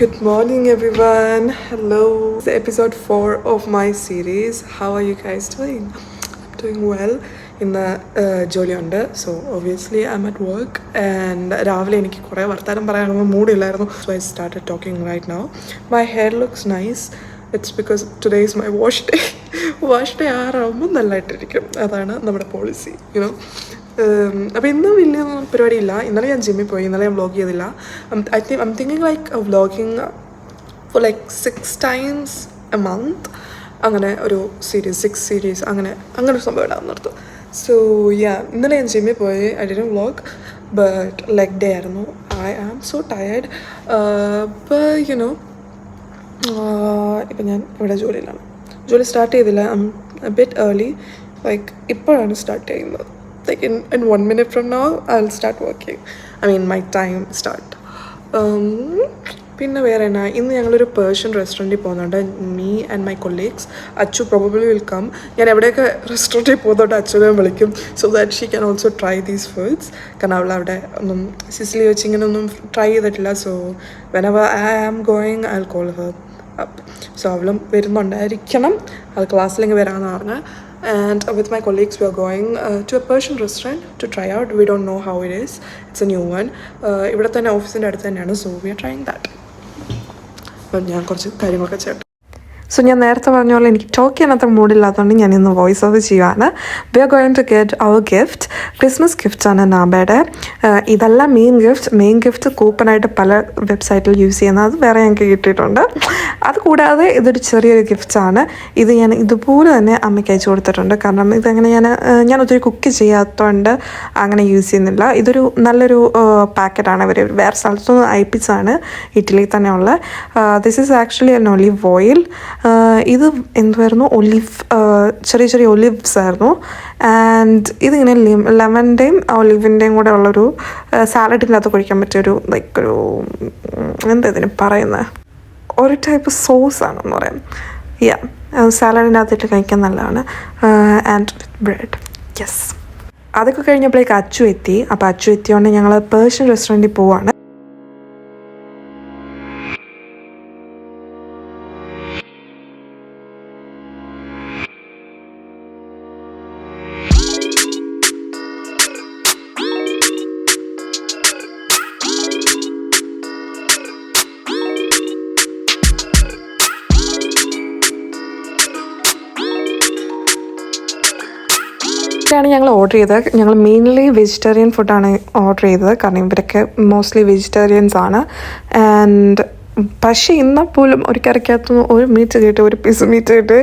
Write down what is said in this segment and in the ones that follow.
Good morning, everyone. Hello. It's episode four of my series. How are you guys doing? I'm doing well. ഇന്ന് ജോലിയുണ്ട് so obviously I'm at work and രാവിലെ എനിക്ക് കുറേ വർത്താനം പറയാനൊന്നും മൂടില്ലായിരുന്നു so I start talking right now my hair looks nice it's because today is my wash day wash day ആറാകുമ്പോൾ നല്ലതായിട്ടിരിക്കും അതാണ് നമ്മുടെ പോളിസി യുനോ അപ്പോൾ ഇന്ന് വലിയ പരിപാടിയില്ല. ഇന്നലെ ഞാൻ ജിമ്മിൽ പോയി. ഇന്നലെ ഞാൻ വ്ളോഗ് ചെയ്തില്ല. I think I'm thinking like vlogging for like six times a month അങ്ങനെ ഒരു സീരീസ് സിക്സ് സീരീസ് അങ്ങനെ അങ്ങനെ ഒരു സംഭവം ഇടാൻ നിർത്തും സോ യാ ഇന്നലെ ഞാൻ ജിമ്മിൽ പോയി. I didn't vlog but leg day ആയിരുന്നു. I am so tired you know ഇപ്പം ഞാൻ ഇവിടെ ജോലിയിലാണ്. ജോലി സ്റ്റാർട്ട് ചെയ്തില്ല. ബിറ്റ് ഏർലി ലൈക്ക് ഇപ്പോഴാണ് സ്റ്റാർട്ട് ചെയ്യുന്നത്. Like in in one minute from now, I start start working I mean my time start പിന്നെ വേറെ എന്നാ ഇന്ന് ഞങ്ങളൊരു പേർഷ്യൻ റെസ്റ്റോറന്റിൽ പോകുന്നുണ്ട്. Me and my colleagues Achu probably will come ഞാൻ എവിടെയൊക്കെ റെസ്റ്റോറന്റിൽ പോകുന്നതുകൊണ്ട് അച്ചുവിനെ വിളിക്കും. So that she can also try these foods കാരണം അവൾ അവിടെ ഒന്നും സിസിലി വെച്ച് ഇങ്ങനെ ഒന്നും ട്രൈ ചെയ്തിട്ടില്ല. So when our I am going I call her up so അവളും വരുന്നുണ്ടായിരിക്കണം. അത് ക്ലാസ്സിലേക്ക് വരാമെന്ന് പറഞ്ഞ് and with my colleagues we are going to a Persian restaurant to try out we don't know how it is it's a new one ഇവിടെ തന്നെ ഓഫീസിന്റെ അടുത്ത് തന്നെയാണ്. സോ വി ആർ ദാറ്റ് അപ്പം ഞാൻ കുറച്ച് കാര്യങ്ങളൊക്കെ ചേട്ടൻ സോ ഞാൻ നേരത്തെ പറഞ്ഞ പോലെ എനിക്ക് ടോക്ക് ചെയ്യാൻ അത്ര മൂഡില്ലാത്തതുകൊണ്ട് ഞാൻ ഇന്ന് വോയിസ് ഓഫ് ചെയ്യുവാണ്. We are going to get our gift Christmas ആണ് നാബയുടെ ഇതല്ല മെയിൻ ഗിഫ്റ്റ് മെയിൻ ഗിഫ്റ്റ് കൂപ്പണായിട്ട് പല വെബ്സൈറ്റിൽ യൂസ് ചെയ്യുന്നത് അത് വേറെ ഞങ്ങൾക്ക് കിട്ടിയിട്ടുണ്ട്. അതുകൂടാതെ ഇതൊരു ചെറിയൊരു ഗിഫ്റ്റാണ് ഇത് ഞാൻ ഇതുപോലെ തന്നെ അമ്മയ്ക്ക് അയച്ചു കൊടുത്തിട്ടുണ്ട്. കാരണം ഇതങ്ങനെ ഞാൻ ഞാൻ ഒത്തിരി കുക്ക് ചെയ്യാത്തതുകൊണ്ട് അങ്ങനെ യൂസ് ചെയ്യുന്നില്ല. ഇതൊരു നല്ലൊരു പാക്കറ്റാണ് ഇവർ വേറെ സ്ഥലത്തുനിന്ന് അയപ്പിച്ചാണ് ഇറ്റലിയിൽ തന്നെയുള്ള. This is actually an olive oil ഇത് എന്തുവായിരുന്നു? ഒലിവ് ചെറിയ ചെറിയ ഒലിവ്സ് ആയിരുന്നു. ആൻഡ് ഇതിങ്ങനെ ലെമന്റെയും ഒലിവിന്റെയും കൂടെ ഉള്ളൊരു സാലഡിന്റെ അകത്ത് കഴിക്കാൻ പറ്റിയൊരു ലൈക്ക് ഒരു എന്താ ഇതിന് പറയുന്നത് ഒരു ടൈപ്പ് സോസ് ആണെന്ന് പറയാം. യാ സാലഡിന്റെ അകത്തിട്ട് കഴിക്കാൻ നല്ലതാണ്. ആൻഡ് വിത്ത് ബ്രെഡ് യെസ് അതൊക്കെ കഴിഞ്ഞപ്പോഴേക്ക് അച്ചു എത്തി. അപ്പോൾ അച്ചു എത്തിയോണ്ട് ഞങ്ങൾ പേർഷ്യൻ റെസ്റ്റോറന്റിൽ പോവാണ്. ഇതാണ് ഞങ്ങൾ ഓർഡർ ചെയ്തത്. ഞങ്ങൾ മെയിൻലി വെജിറ്റേറിയൻ ഫുഡാണ് ഓർഡർ ചെയ്തത്. കാരണം ഇവരൊക്കെ മോസ്റ്റ്ലി വെജിറ്റേറിയൻസ് ആണ്. ആൻഡ് പക്ഷേ എന്നാൽ പോലും ഒരു കറിക്കകത്തുനിന്ന് ഒരു മീറ്റ് കിട്ടി ഒരു പീസ് മീറ്റ് കിട്ടി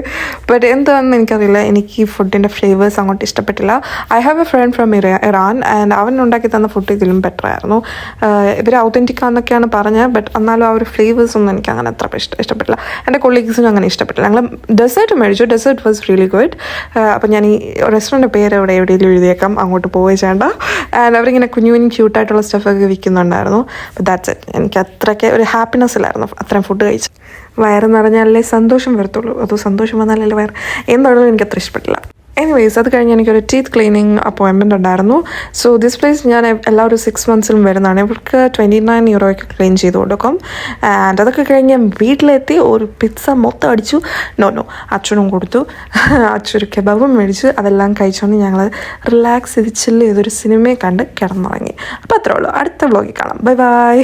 ബട്ട് എന്താണെന്ന് എനിക്കറിയില്ല. എനിക്ക് ഈ ഫുഡിന്റെ ഫ്ലേവേഴ്സ് അങ്ങോട്ട് ഇഷ്ടപ്പെട്ടില്ല. I have a friend from Ira Iran and അവൻ ഉണ്ടാക്കി തന്ന ഫുഡ് ഇതിലും ബെറ്റർ ആയിരുന്നു. ഇവർ ഔത്തന്റിക് ആണെന്നൊക്കെയാണ് പറഞ്ഞത് ബട്ട് എന്നാലും ആ ഒരു ഫ്ലേവേഴ്സ് ഒന്നും എനിക്ക് അങ്ങനെ അത്ര ഇഷ്ടം ഇഷ്ടപ്പെട്ടില്ല. എന്റെ കൊളീഗ്സിനും അങ്ങനെ ഇഷ്ടപ്പെട്ടില്ല. ഞങ്ങൾ ഡെസേർട്ട് മേടിച്ചു. ഡെസേർട്ട് വാസ് റിയലി ഗുഡ് അപ്പം ഞാൻ ഈ റെസ്റ്റോറന്റ് പേര് എവിടെ എവിടെയെങ്കിലും എഴുതിയേക്കാം. അങ്ങോട്ട് പോവുകയും ചെയ്യേണ്ട. ആൻഡ് അവരിങ്ങനെ കുഞ്ഞു കുഞ്ഞു ക്യൂട്ടായിട്ടുള്ള സ്റ്റഫൊക്കെ വിൽക്കുന്നുണ്ടായിരുന്നു. ദാറ്റ്സ് ഇറ്റ് എനിക്ക് അത്രയ്ക്ക് ഒരു ഹാപ്പിനെസ് ഇല്ലായിരുന്നു അത്രയും ഫുഡ് കഴിച്ച്. വയറ് നിറഞ്ഞാലേ സന്തോഷം വരത്തുള്ളൂ. അത് സന്തോഷം വന്നാലല്ലേ വയറ് എന്താണെങ്കിലും എനിക്ക് അത്ര ഇഷ്ടപ്പെട്ടില്ല. എനിവേസ് അത് കഴിഞ്ഞ് എനിക്കൊരു ടീത്ത് ക്ലീനിങ് അപ്പോയിൻമെന്റ് ഉണ്ടായിരുന്നു. സോ ദിസ് പ്ലേസ് ഞാൻ എല്ലാ ഒരു സിക്സ് മന്ത്സിലും വരുന്നതാണ്. ഇവർക്ക് ട്വന്റി നയൻ യൂറോയ്ക്ക് ക്ലീൻ ചെയ്ത് കൊടുക്കും. ആൻഡ് അതൊക്കെ കഴിഞ്ഞ് ഞാൻ വീട്ടിലെത്തി. ഒരു പിസ്സ മൊത്തം അടിച്ചു. നോ നോ അച്ഛനും കൊടുത്തു. അച്ഛനൊരു കെബാബും മേടിച്ച് അതെല്ലാം കഴിച്ചുകൊണ്ട് ഞങ്ങൾ റിലാക്സ് ചെയ്ത് ചില്ല് ചെയ്തൊരു സിനിമയെ കണ്ട് കിടന്നുറങ്ങി. അപ്പോൾ അത്രേ ഉള്ളൂ. അടുത്ത വ്ളോഗിൽ കാണാം. Bye bye